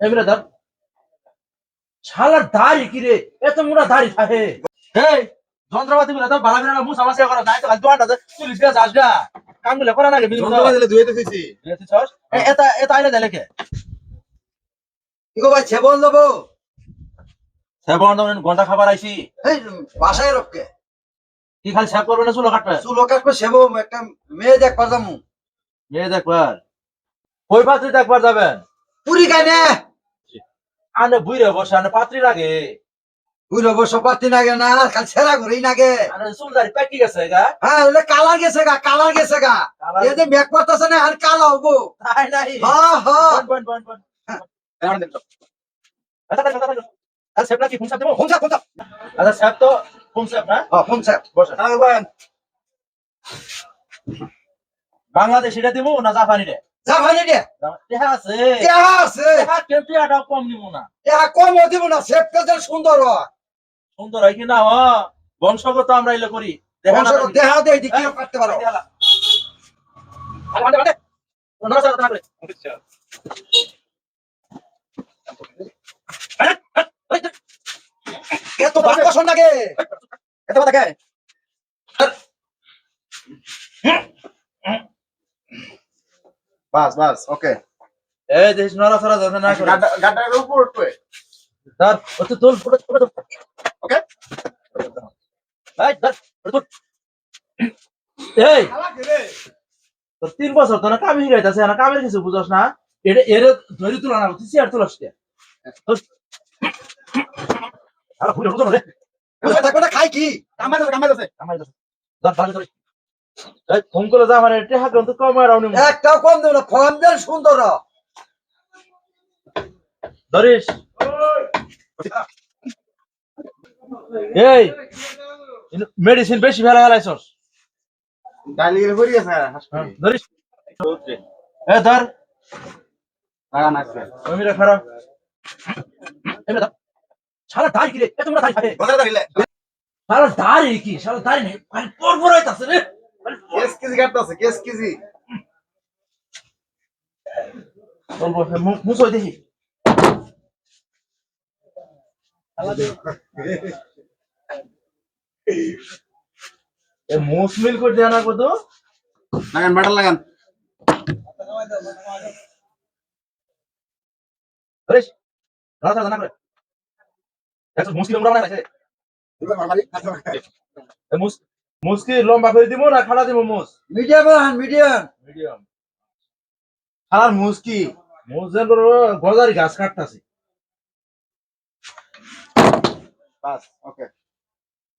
এমনি ধর শালার দাড়ি কি রে? এত মোটা দাড়ি থাকে এই যন্ত্রপাতি গুলো তো বালা বিনা মুসা মাসা করা নাই তো খালি দোয়াটা চল্লিশ গাছ আসগা কামগুলো করা না গে বিল যন্ত্রপাতি দিলে ধুয়ে দিতেছি। এটা এটা আইলে দেলে কে কি গো ভাই ছেবল দেবো? সেবন ঘণ্টা খাবার আইছি। এই বাসায় রক্ষে কি খালি সেব করবে না চুলো কাটবে? চুল কাটবে সেবো একটা মেয়ে দেখ পারদামু মেয়ে দেখবার। কই পাত্রী দেখবার যাবেন? পুরি খাই নে আনে বুইরে বসে আনে পাত্রী লাগে। বুঝলো বসো পাতি নাগে না খালি ছেড়া ঘুরেই নাগে। আনে পেকি গেছে গা। হ্যাঁ ওলে কালার গেছে গা কালার গেছে গা। এই যে পড়তেছে না আর কালা হব। নাই। হ্যাঁ হ্যাঁ বন বন বন আচ্ছা আচ্ছা আচ্ছা সেব ফোন সাপ দেবো? ফোন ফোন আচ্ছা তো ফোন সাপ না? হ্যাঁ ফোন বসে। বাংলাদেশ এটা দিব না জাপানি রে ভাই রে দেখা আছে দেহা আছে দেখা কিন্তু এটা কম নিব না। দেহা কম দিব না সেফ কাজে সুন্দর হয়। সুন্দর হয় কি না হ? বংশগত আমরা এলে করি। দেখা না দেহা দি কি পারো। আরে বাদে বাদে নড়াচড়া না করে আরে, আরে, আরে, এত বাদ বসন লাগে এত কথা কে বাস বাস ওকে এই দেশ নড়াচড়া যাতে না করে গাড্ডার উপর উঠবে। ধর ও তো তোল ফুটো ফুটো ওকে এই ধর ফুটো এই তোর তিন বছর তো না কামি হিরাইতাছে না কামের কিছু বুঝছ না? এটা এর ধরে তুলা না তুই চেয়ার তুলাস কে? আর ফুটো ফুটো রে। খাই কি? কামাই আছে কামাই আছে ধর এই ফোন করে যা মানে টেহা কিন্তু কম আর আউনি একটাও কম দেব না ফর্ম দেন সুন্দর। হয়। ধরিস। এই মেডিসিন বেশি ফেলা ফেলাইছস ডালি ভরি আছে ধরিস। এ ধর। ওমিরা খারাপ শালা দাড়ি কি রে? দাড়ি দাঁড়িয়ে। শালা দাড়ি কি? শালা দাড়ি নেই। পর পর হইতাছে রে। কেস কেজি কাটতে আছে কেস কেজি বলব মুসই দেখি। এ মুসমিল করে দেয়া না কত? লাগান বাটার লাগান। ধরিস রাস্তা না করে। একশো মুসকি লম্বা না আছে মুস মুসকি লম্বা করে দিব না খাড়া দিব মুস? মিডিয়াম আন মিডিয়াম মিডিয়াম খালার মুসকি মুস যেন গজারি গাছ কাটতাছে। বাস। ওকে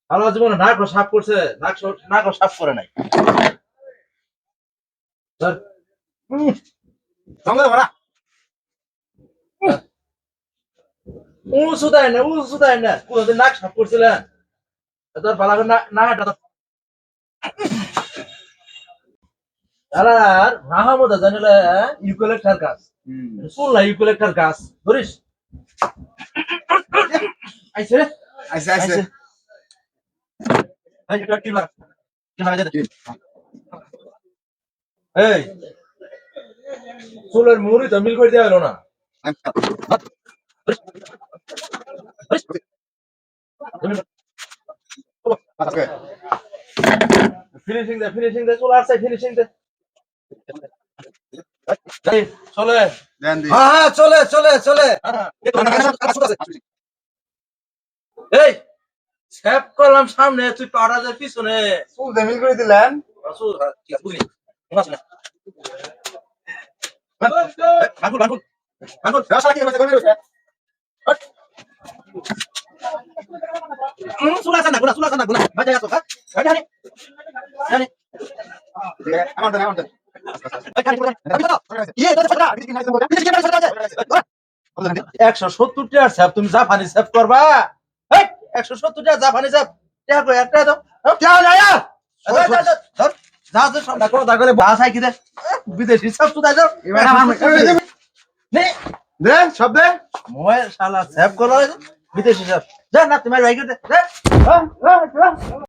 সারা জীবনে নাক সাফ করছে নাক নাক সাফ করে নাই। উম, সঙ্গে ভরা উ সুদাই না উ সুদাই না। কোনদিন নাক সাফ করছিলেন। তোর ভালো করে না- নাকটা তো আর রাহামদা জানিলে ইউক্যালিপ্টাস গাছ ইউক্যালিপ্টাস গাছ ধরিস। আইছে রে। আইসে আইসে আইছে। এই কি লাগা কি লাগা দে এই চুলের মুড়ি তো মিল করে দেওয়া হলো না। ওকে। ফিনিশিং দে ফিনিশিং দে চলে আসছে ফিনিশিং দে চলে। দেন দি হ্যাঁ হ্যাঁ চলে চলে চলে। এই সেভ করলাম সামনে তুই পাড়া যায় পিছনে। চুল দেমিল করে দিলেন। আসুন ঠিক আছে বুঝলি। মনে আছে না বাঙ্গুল বাঙ্গুল বাঙ্গুল রাস্তা কি হয়েছে করে সুলা সানা গুনা। সুলা সানা গুনা বাজা গেছো হ্যাঁ জানি একশো সত্তর স্যাপ তুমি জাপানি স্যাপ করবা? একশো সত্তর টাকা স্যাপ বিদেশি সব যা না। তোমার